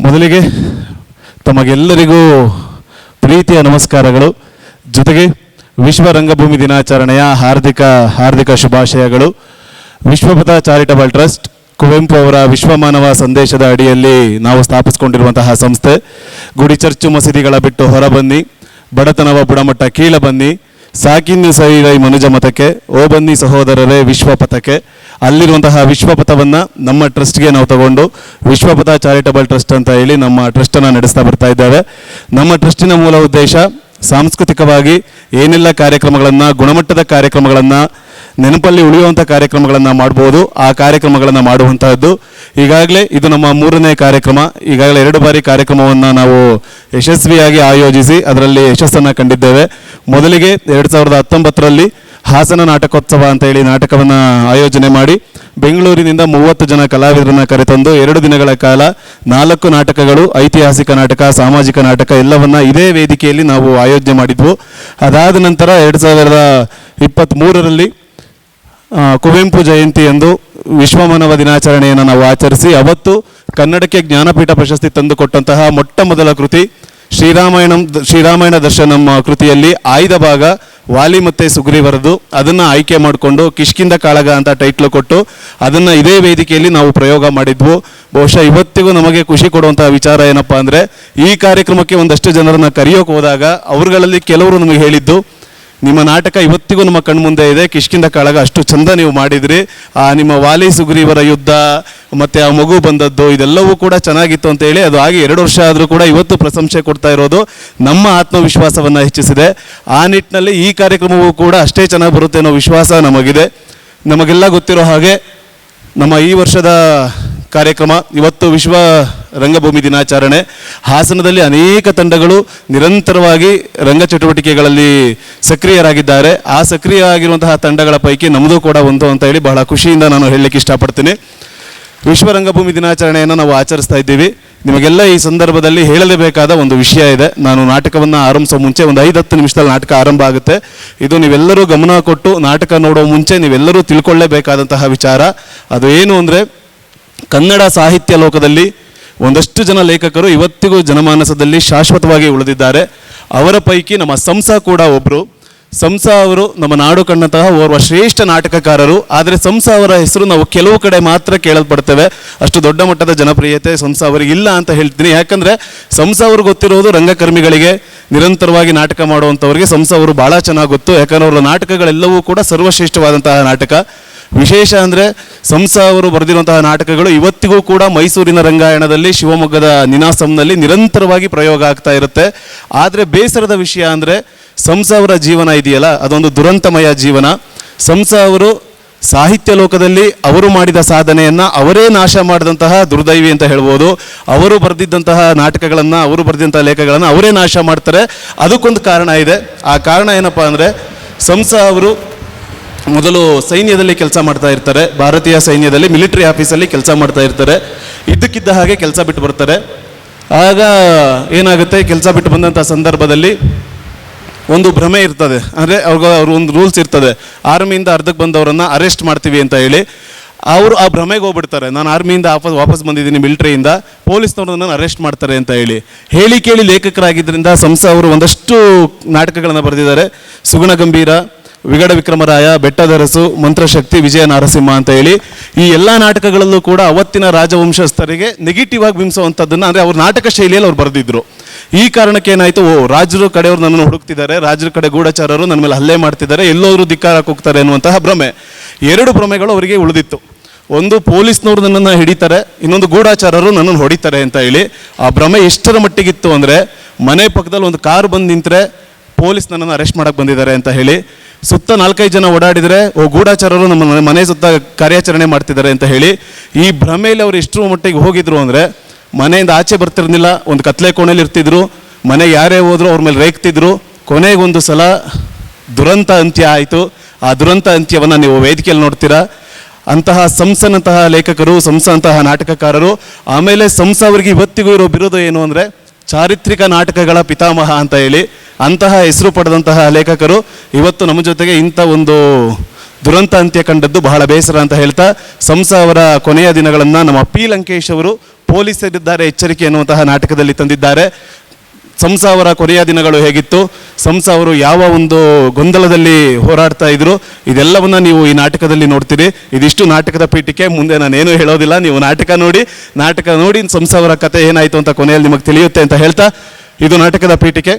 ಮೊದಲಿಗೆ ತಮಗೆಲ್ಲರಿಗೂ ಪ್ರೀತಿಯ ನಮಸ್ಕಾರಗಳು. ಜೊತೆಗೆ ವಿಶ್ವ ರಂಗಭೂಮಿ ದಿನಾಚರಣೆಯ ಹಾರ್ದಿಕ ಹಾರ್ದಿಕ ಶುಭಾಶಯಗಳು. ವಿಶ್ವಪಥ ಚಾರಿಟಬಲ್ ಟ್ರಸ್ಟ್, ಕುವೆಂಪು ಅವರ ವಿಶ್ವಮಾನವ ಸಂದೇಶದ ಅಡಿಯಲ್ಲಿ ನಾವು ಸ್ಥಾಪಿಸಿಕೊಂಡಿರುವಂತಹ ಸಂಸ್ಥೆ. ಗುಡಿ ಚರ್ಚು ಮಸೀದಿಗಳ ಬಿಟ್ಟು ಹೊರಬನ್ನಿ. ಬಡತನವ ಬುಡಮಟ್ಟ ಕೀಳ ಬನ್ನಿ ಸಾಕಿನ್ನು ಸೈರೈ ಮನುಜ ಮತಕ್ಕೆ ಓ ಬನ್ನಿ ಸಹೋದರರೇ ವಿಶ್ವಪಥಕ್ಕೆ. ಅಲ್ಲಿರುವಂತಹ ವಿಶ್ವಪಥವನ್ನು ನಮ್ಮ ಟ್ರಸ್ಟ್ಗೆ ನಾವು ತಗೊಂಡು ವಿಶ್ವಪಥ ಚಾರಿಟಬಲ್ ಟ್ರಸ್ಟ್ ಅಂತ ಹೇಳಿ ನಮ್ಮ ಟ್ರಸ್ಟನ್ನು ನಡೆಸ್ತಾ ಬರ್ತಾ ಇದ್ದೇವೆ. ನಮ್ಮ ಟ್ರಸ್ಟಿನ ಮೂಲ ಉದ್ದೇಶ ಸಾಂಸ್ಕೃತಿಕವಾಗಿ ಏನೆಲ್ಲ ಕಾರ್ಯಕ್ರಮಗಳನ್ನು, ಗುಣಮಟ್ಟದ ಕಾರ್ಯಕ್ರಮಗಳನ್ನು, ನೆನಪಲ್ಲಿ ಉಳಿಯುವಂಥ ಕಾರ್ಯಕ್ರಮಗಳನ್ನು ಮಾಡ್ಬೋದು, ಆ ಕಾರ್ಯಕ್ರಮಗಳನ್ನು ಮಾಡುವಂತಹದ್ದು. ಈಗಾಗಲೇ ಇದು ನಮ್ಮ ಮೂರನೇ ಕಾರ್ಯಕ್ರಮ. ಈಗಾಗಲೇ ಎರಡು ಬಾರಿ ಕಾರ್ಯಕ್ರಮವನ್ನು ನಾವು ಯಶಸ್ವಿಯಾಗಿ ಆಯೋಜಿಸಿ, ಅದರಲ್ಲಿ ಯಶಸ್ಸನ್ನು ಕಂಡಿದ್ದೇವೆ. ಮೊದಲಿಗೆ ಎರಡು ಸಾವಿರದ ಹತ್ತೊಂಬತ್ತರಲ್ಲಿ ಹಾಸನ ನಾಟಕೋತ್ಸವ ಅಂತ ಹೇಳಿ ನಾಟಕವನ್ನು ಆಯೋಜನೆ ಮಾಡಿ ಬೆಂಗಳೂರಿನಿಂದ ಮೂವತ್ತು ಜನ ಕಲಾವಿದರನ್ನ ಕರೆತಂದು ಎರಡು ದಿನಗಳ ಕಾಲ ನಾಲ್ಕು ನಾಟಕಗಳು, ಐತಿಹಾಸಿಕ ನಾಟಕ, ಸಾಮಾಜಿಕ ನಾಟಕ ಎಲ್ಲವನ್ನ ಇದೇ ವೇದಿಕೆಯಲ್ಲಿ ನಾವು ಆಯೋಜನೆ ಮಾಡಿದ್ವು. ಅದಾದ ನಂತರ ಎರಡು ಸಾವಿರದ ಇಪ್ಪತ್ತ್ಮೂರರಲ್ಲಿ ಕುವೆಂಪು ಜಯಂತಿ ಎಂದು ವಿಶ್ವಮಾನವ ದಿನಾಚರಣೆಯನ್ನು ನಾವು ಆಚರಿಸಿ ಅವತ್ತು ಕನ್ನಡಕ್ಕೆ ಜ್ಞಾನಪೀಠ ಪ್ರಶಸ್ತಿ ತಂದುಕೊಟ್ಟಂತಹ ಮೊಟ್ಟ ಮೊದಲ ಕೃತಿ ಶ್ರೀರಾಮಾಯಣಂ, ಶ್ರೀರಾಮಾಯಣ ದರ್ಶನಂ ಕೃತಿಯಲ್ಲಿ ಆಯ್ದ ಭಾಗ ವಾಲಿ ಮತ್ತೆ ಸುಗ್ರೀವರದು ಅದನ್ನು ಆಯ್ಕೆ ಮಾಡಿಕೊಂಡು ಕಿಷ್ಕಿಂದ ಕಾಳಗ ಅಂತ ಟೈಟ್ಲು ಕೊಟ್ಟು ಅದನ್ನು ಇದೇ ವೇದಿಕೆಯಲ್ಲಿ ನಾವು ಪ್ರಯೋಗ ಮಾಡಿದ್ವು. ಬಹುಶಃ ಇವತ್ತಿಗೂ ನಮಗೆ ಖುಷಿ ಕೊಡುವಂಥ ವಿಚಾರ ಏನಪ್ಪಾ ಅಂದರೆ ಈ ಕಾರ್ಯಕ್ರಮಕ್ಕೆ ಒಂದಷ್ಟು ಜನರನ್ನು ಕರೆಯೋಕೆ ಹೋದಾಗ ಅವರುಗಳಲ್ಲಿ ಕೆಲವರು ನಮಗೆ ಹೇಳಿದ್ದು ನಿಮ್ಮ ನಾಟಕ ಇವತ್ತಿಗೂ ನಮ್ಮ ಕಣ್ಮುಂದೆ ಇದೆ. ಕಿಷ್ಕಿಂದ ಕಾಳಗ ಅಷ್ಟು ಚಂದ ನೀವು ಮಾಡಿದ್ರಿ. ಆ, ನಿಮ್ಮ ವಾಲಿ ಸುಗ್ರೀವರ ಯುದ್ಧ, ಮತ್ತೆ ಆ ಮಗು ಬಂದದ್ದು, ಇದೆಲ್ಲವೂ ಕೂಡ ಚೆನ್ನಾಗಿತ್ತು ಅಂತ ಹೇಳಿ, ಅದು ಆಗಿ ಎರಡು ವರ್ಷ ಆದರೂ ಕೂಡ ಇವತ್ತು ಪ್ರಶಂಸೆ ಕೊಡ್ತಾ ಇರೋದು ನಮ್ಮ ಆತ್ಮವಿಶ್ವಾಸವನ್ನು ಹೆಚ್ಚಿಸಿದೆ. ಆ ನಿಟ್ಟಿನಲ್ಲಿ ಈ ಕಾರ್ಯಕ್ರಮವೂ ಕೂಡ ಅಷ್ಟೇ ಚೆನ್ನಾಗಿ ಬರುತ್ತೆ ಅನ್ನೋ ವಿಶ್ವಾಸ ನಮಗಿದೆ. ನಮಗೆಲ್ಲ ಗೊತ್ತಿರೋ ಹಾಗೆ ನಮ್ಮ ಈ ವರ್ಷದ ಕಾರ್ಯಕ್ರಮ, ಇವತ್ತು ವಿಶ್ವ ರಂಗಭೂಮಿ ದಿನಾಚರಣೆ. ಹಾಸನದಲ್ಲಿ ಅನೇಕ ತಂಡಗಳು ನಿರಂತರವಾಗಿ ರಂಗ ಚಟುವಟಿಕೆಗಳಲ್ಲಿ ಸಕ್ರಿಯರಾಗಿದ್ದಾರೆ. ಆ ಸಕ್ರಿಯ ಆಗಿರುವಂತಹ ತಂಡಗಳ ಪೈಕಿ ನಮ್ಮದು ಕೂಡ ಒಂದು ಅಂತ ಹೇಳಿ ಬಹಳ ಖುಷಿಯಿಂದ ನಾನು ಹೇಳಲಿಕ್ಕೆ ಇಷ್ಟಪಡ್ತೀನಿ. ವಿಶ್ವ ರಂಗಭೂಮಿ ದಿನಾಚರಣೆಯನ್ನು ನಾವು ಆಚರಿಸ್ತಾ ಇದ್ದೀವಿ. ನಿಮಗೆಲ್ಲ ಈ ಸಂದರ್ಭದಲ್ಲಿ ಹೇಳಲೇಬೇಕಾದ ಒಂದು ವಿಷಯ ಇದೆ. ನಾನು ನಾಟಕವನ್ನು ಆರಂಭಿಸೋ ಮುಂಚೆ ಒಂದು ಐದು ಹತ್ತು ನಿಮಿಷದಲ್ಲಿ ನಾಟಕ ಆರಂಭ ಆಗುತ್ತೆ. ಇದು ನೀವೆಲ್ಲರೂ ಗಮನ ಕೊಟ್ಟು ನಾಟಕ ನೋಡೋ ಮುಂಚೆ ನೀವೆಲ್ಲರೂ ತಿಳ್ಕೊಳ್ಳೇಬೇಕಾದಂತಹ ವಿಚಾರ. ಅದು ಏನು ಅಂದರೆ ಕನ್ನಡ ಸಾಹಿತ್ಯ ಲೋಕದಲ್ಲಿ ಒಂದಷ್ಟು ಜನ ಲೇಖಕರು ಇವತ್ತಿಗೂ ಜನಮಾನಸದಲ್ಲಿ ಶಾಶ್ವತವಾಗಿ ಉಳಿದಿದ್ದಾರೆ. ಅವರ ಪೈಕಿ ನಮ್ಮ ಸಂಸ ಕೂಡ ಒಬ್ಬರು ಸಂಸ ಅವರು ನಮ್ಮ ನಾಡು ಕಣ್ಣಂತಹ ಓರ್ವ ಶ್ರೇಷ್ಠ ನಾಟಕಕಾರರು. ಆದರೆ ಸಂಸ ಅವರ ಹೆಸರು ನಾವು ಕೆಲವು ಕಡೆ ಮಾತ್ರ ಕೇಳಲ್ಪಡ್ತೇವೆ. ಅಷ್ಟು ದೊಡ್ಡ ಮಟ್ಟದ ಜನಪ್ರಿಯತೆ ಸಂಸ ಅವರಿಗೆ ಇಲ್ಲ ಅಂತ ಹೇಳ್ತೀನಿ. ಯಾಕಂದ್ರೆ ಸಂಸ ಅವರು ಗೊತ್ತಿರೋದು ರಂಗಕರ್ಮಿಗಳಿಗೆ, ನಿರಂತರವಾಗಿ ನಾಟಕ ಮಾಡುವಂಥವ್ರಿಗೆ ಸಂಸ ಅವರು ಬಹಳ ಚೆನ್ನಾಗಿ ಗೊತ್ತು. ಯಾಕಂದ್ರೆ ಅವರ ನಾಟಕಗಳೆಲ್ಲವೂ ಕೂಡ ಸರ್ವಶ್ರೇಷ್ಠವಾದಂತಹ ನಾಟಕ. ವಿಶೇಷ ಅಂದರೆ ಸಂಸ ಅವರು ಬರೆದಿರುವಂತಹ ನಾಟಕಗಳು ಇವತ್ತಿಗೂ ಕೂಡ ಮೈಸೂರಿನ ರಂಗಾಯಣದಲ್ಲಿ ಶಿವಮೊಗ್ಗದ ನಿನಾಸಂನಲ್ಲಿ ನಿರಂತರವಾಗಿ ಪ್ರಯೋಗ ಆಗ್ತಾ ಇರುತ್ತೆ. ಆದರೆ ಬೇಸರದ ವಿಷಯ ಅಂದರೆ ಸಂಸ ಅವರ ಜೀವನ ಇದೆಯಲ್ಲ, ಅದೊಂದು ದುರಂತಮಯ ಜೀವನ. ಸಂಸ ಅವರು ಸಾಹಿತ್ಯ ಲೋಕದಲ್ಲಿ ಅವರು ಮಾಡಿದ ಸಾಧನೆಯನ್ನು ಅವರೇ ನಾಶ ಮಾಡಿದಂತಹ ದುರ್ದೈವಿ ಅಂತ ಹೇಳ್ಬೋದು. ಅವರು ಬರೆದಿದ್ದಂತಹ ನಾಟಕಗಳನ್ನು, ಅವರು ಬರೆದಿದ್ದಂತಹ ಲೇಖಗಳನ್ನು ಅವರೇ ನಾಶ ಮಾಡ್ತಾರೆ. ಅದಕ್ಕೊಂದು ಕಾರಣ ಇದೆ. ಆ ಕಾರಣ ಏನಪ್ಪಾ ಅಂದರೆ ಸಂಸ ಅವರು ಮೊದಲು ಸೈನ್ಯದಲ್ಲಿ ಕೆಲಸ ಮಾಡ್ತಾ ಇರ್ತಾರೆ. ಭಾರತೀಯ ಸೈನ್ಯದಲ್ಲಿ ಮಿಲಿಟರಿ ಆಫೀಸಲ್ಲಿ ಕೆಲಸ ಮಾಡ್ತಾ ಇರ್ತಾರೆ. ಇದ್ದಕ್ಕಿದ್ದ ಹಾಗೆ ಕೆಲಸ ಬಿಟ್ಟು ಬರ್ತಾರೆ. ಆಗ ಏನಾಗುತ್ತೆ? ಕೆಲಸ ಬಿಟ್ಟು ಬಂದಂಥ ಸಂದರ್ಭದಲ್ಲಿ ಒಂದು ಭ್ರಮೆ ಇರ್ತದೆ. ಅಂದರೆ ಅವ್ರಿಗೆ ಅವ್ರ ಒಂದು ರೂಲ್ಸ್ ಇರ್ತದೆ. ಆರ್ಮಿಯಿಂದ ಅರ್ಧಕ್ಕೆ ಬಂದವರನ್ನು ಅರೆಸ್ಟ್ ಮಾಡ್ತೀವಿ ಅಂತ ಹೇಳಿ ಅವರು ಆ ಭ್ರಮೆಗೆ ಹೋಗ್ಬಿಡ್ತಾರೆ. ನಾನು ಆರ್ಮಿಯಿಂದ ವಾಪಸ್ ವಾಪಸ್ ಬಂದಿದ್ದೀನಿ ಮಿಲಿಟ್ರಿಯಿಂದ. ಪೊಲೀಸ್ನವರು ನನ್ನ ಅರೆಸ್ಟ್ ಮಾಡ್ತಾರೆ ಅಂತ ಹೇಳಿ. ಹೇಳಿ ಕೇಳಿ ಲೇಖಕರಾಗಿದ್ದರಿಂದ ಸಂಸ ಅವರು ಒಂದಷ್ಟು ನಾಟಕಗಳನ್ನು ಬರೆದಿದ್ದಾರೆ. ಸುಗುಣ ಗಂಭೀರ ವಿಗಡ ವಿಕ್ರಮರಾಯ ಬೆಟ್ಟದರಸು ಮಂತ್ರಶಕ್ತಿ, ವಿಜಯ ನರಸಿಂಹ ಅಂತ ಹೇಳಿ ಈ ಎಲ್ಲ ನಾಟಕಗಳಲ್ಲೂ ಕೂಡ ಅವತ್ತಿನ ರಾಜವಂಶಸ್ಥರಿಗೆ ನೆಗೆಟಿವ್ ಆಗಿ ಬಿಂಬಿಸುವಂಥದ್ದನ್ನು ಅಂದರೆ ಅವ್ರ ನಾಟಕ ಶೈಲಿಯಲ್ಲಿ ಅವ್ರು ಬರೆದಿದ್ರು. ಈ ಕಾರಣಕ್ಕೆ ಏನಾಯಿತು? ಓ, ರಾಜರು ಕಡೆಯವರು ನನ್ನನ್ನು ಹುಡುಕ್ತಿದ್ದಾರೆ, ರಾಜರ ಕಡೆ ಗೂಢಚಾರರು ನನ್ನ ಮೇಲೆ ಹಲ್ಲೆ ಮಾಡ್ತಿದ್ದಾರೆ, ಎಲ್ಲೋದ್ರು ಧಿಕ್ಕಾರಕ್ಕೆ ಹೋಗ್ತಾರೆ ಅನ್ನುವಂತಹ ಭ್ರಮೆ. ಎರಡು ಭ್ರಮೆಗಳು ಅವರಿಗೆ ಉಳಿದಿತ್ತು. ಒಂದು, ಪೊಲೀಸ್ನವರು ನನ್ನನ್ನು ಹಿಡಿತಾರೆ, ಇನ್ನೊಂದು ಗೂಢಾಚಾರರು ನನ್ನನ್ನು ಹೊಡಿತಾರೆ ಅಂತ ಹೇಳಿ ಆ ಭ್ರಮೆ ಎಷ್ಟರ ಮಟ್ಟಿಗಿತ್ತು ಅಂದರೆ ಮನೆ ಪಕ್ಕದಲ್ಲಿ ಒಂದು ಕಾರ್ ಬಂದು ನಿಂತರೆ ಪೊಲೀಸ್ ನನ್ನನ್ನು ಅರೆಸ್ಟ್ ಮಾಡಕ್ಕೆ ಬಂದಿದ್ದಾರೆ ಅಂತ ಹೇಳಿ ಸುತ್ತ ನಾಲ್ಕೈದು ಜನ ಓಡಾಡಿದರೆ ಓ ಗೂಢಾಚಾರರು ನಮ್ಮ ಮನೆ- ಸುತ್ತ ಕಾರ್ಯಾಚರಣೆ ಮಾಡ್ತಿದ್ದಾರೆ ಅಂತ ಹೇಳಿ ಈ ಭ್ರಮೆಯಲ್ಲಿ ಅವರು ಎಷ್ಟರ ಮಟ್ಟಿಗೆ ಹೋಗಿದ್ರು ಅಂದರೆ ಮನೆಯಿಂದ ಆಚೆ ಬರ್ತಿರಲಿಲ್ಲ, ಒಂದು ಕತ್ಲೆ ಕೋಣೆಯಲ್ಲಿ ಇರ್ತಿದ್ರು, ಮನೆ ಯಾರೇ ಹೋದ್ರು ಅವ್ರ ಮೇಲೆ ರೇಗ್ತಿದ್ರು. ಕೊನೆಗೊಂದು ಸಲ ದುರಂತ ಅಂತ್ಯ ಆಯಿತು. ಆ ದುರಂತ ಅಂತ್ಯವನ್ನು ನೀವು ವೇದಿಕೆಯಲ್ಲಿ ನೋಡ್ತೀರಾ. ಅಂತಹ ಸಂಸನಂತಹ ಲೇಖಕರು ಸಂಸನಂತಹ ನಾಟಕಕಾರರು, ಆಮೇಲೆ ಸಂಸ ಅವರಿಗೆ ಇವತ್ತಿಗೂ ಇರೋ ಬಿರುದು ಏನು ಅಂದರೆ ಚಾರಿತ್ರಿಕ ನಾಟಕಗಳ ಪಿತಾಮಹ ಅಂತ ಹೇಳಿ ಅಂತಹ ಹೆಸರು ಪಡೆದಂತಹ ಲೇಖಕರು ಇವತ್ತು ನಮ್ಮ ಜೊತೆಗೆ ಇಂಥ ಒಂದು ದುರಂತ ಅಂತ್ಯ ಕಂಡದ್ದು ಬಹಳ ಬೇಸರ ಅಂತ ಹೇಳ್ತಾ, ಸಂಸ ಅವರ ಕೊನೆಯ ದಿನಗಳನ್ನು ನಮ್ಮ ಪಿ ಲಂಕೇಶ್ ಅವರು ಪೊಲೀಸರಿದ್ದಾರೆ ಎಚ್ಚರಿಕೆ ಎನ್ನುವಂತಹ ನಾಟಕದಲ್ಲಿ ತಂದಿದ್ದಾರೆ. ಸಂಸ ಅವರ ಕೊನೆಯ ದಿನಗಳು ಹೇಗಿತ್ತು, ಸಂಸ ಅವರು ಯಾವ ಒಂದು ಗೊಂದಲದಲ್ಲಿ ಹೋರಾಡ್ತಾ ಇದ್ರು, ಇದೆಲ್ಲವನ್ನ ನೀವು ಈ ನಾಟಕದಲ್ಲಿ ನೋಡ್ತೀರಿ. ಇದಿಷ್ಟು ನಾಟಕದ ಪೀಠಿಕೆ, ಮುಂದೆ ನಾನೇನು ಹೇಳೋದಿಲ್ಲ, ನೀವು ನಾಟಕ ನೋಡಿ ನಾಟಕ ನೋಡಿ, ಸಂಸ ಅವರ ಕತೆ ಏನಾಯಿತು ಅಂತ ಕೊನೆಯಲ್ಲಿ ನಿಮಗೆ ತಿಳಿಯುತ್ತೆ ಅಂತ ಹೇಳ್ತಾ, ಇದು ನಾಟಕದ ಪೀಠಿಕೆ.